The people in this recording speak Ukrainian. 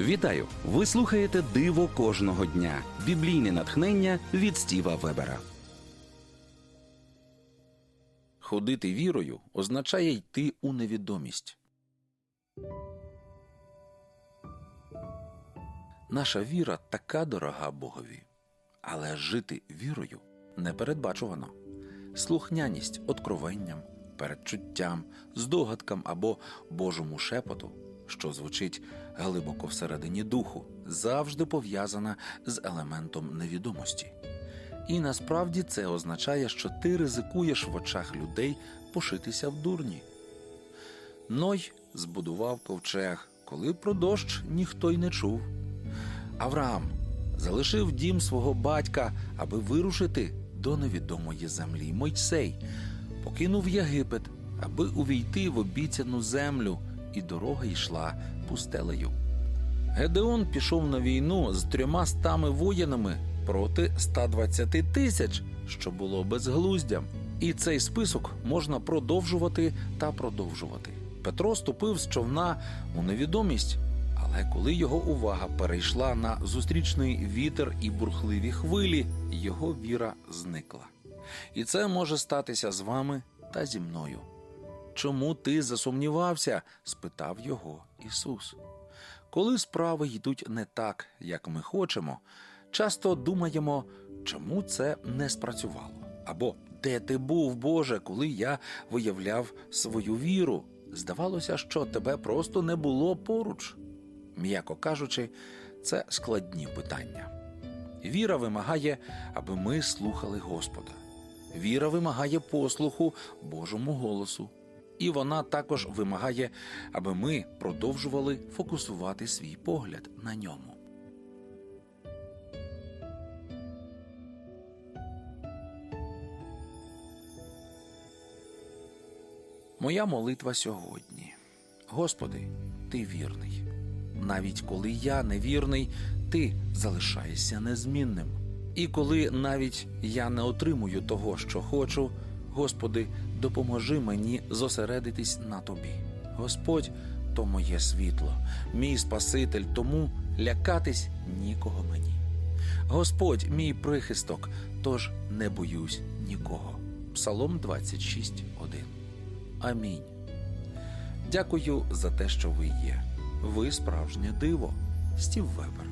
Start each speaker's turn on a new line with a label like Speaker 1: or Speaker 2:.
Speaker 1: Вітаю! Ви слухаєте Диво кожного дня. Біблійне натхнення від Стіва Вебера. Ходити вірою означає йти у невідомість. Наша віра така дорога Богові, але жити вірою непередбачувано. Слухняність откровенням, передчуттям, здогадкам або Божому шепоту, що звучить глибоко всередині духу, завжди пов'язана з елементом невідомості. І насправді це означає, що ти ризикуєш в очах людей пошитися в дурні. Ной збудував ковчег, коли про дощ ніхто й не чув. Авраам залишив дім свого батька, аби вирушити до невідомої землі. Мойсей покинув Єгипет, аби увійти в обіцяну землю, і дорога йшла пустелею. Гедеон пішов на війну з трьома стами воїнами проти 120 тисяч, що було безглуздям. І цей список можна продовжувати та продовжувати. Петро ступив з човна у невідомість, але коли його увага перейшла на зустрічний вітер і бурхливі хвилі, його віра зникла. І це може статися з вами та зі мною. Чому ти засумнівався? спитав його Ісус. Коли справи йдуть не так, як ми хочемо, часто думаємо, чому це не спрацювало, або де ти був, Боже, коли я виявляв свою віру. Здавалося, що тебе просто не було поруч. М'яко кажучи, це складні питання. Віра вимагає, аби ми слухали Господа. Віра вимагає послуху Божому голосу. І вона також вимагає, аби ми продовжували фокусувати свій погляд на ньому. Моя молитва сьогодні. Господи, ти вірний. Навіть коли я невірний, ти залишаєшся незмінним. І коли навіть я не отримую того, що хочу, Господи, допоможи мені зосередитись на тобі. Господь то моє світло, мій Спаситель, тому лякатись нікого мені. Господь мій прихисток, тож не боюсь нікого. Псалом 26.1. Амінь. Дякую за те, що ви є. Ви справжнє диво. Стів Вебер.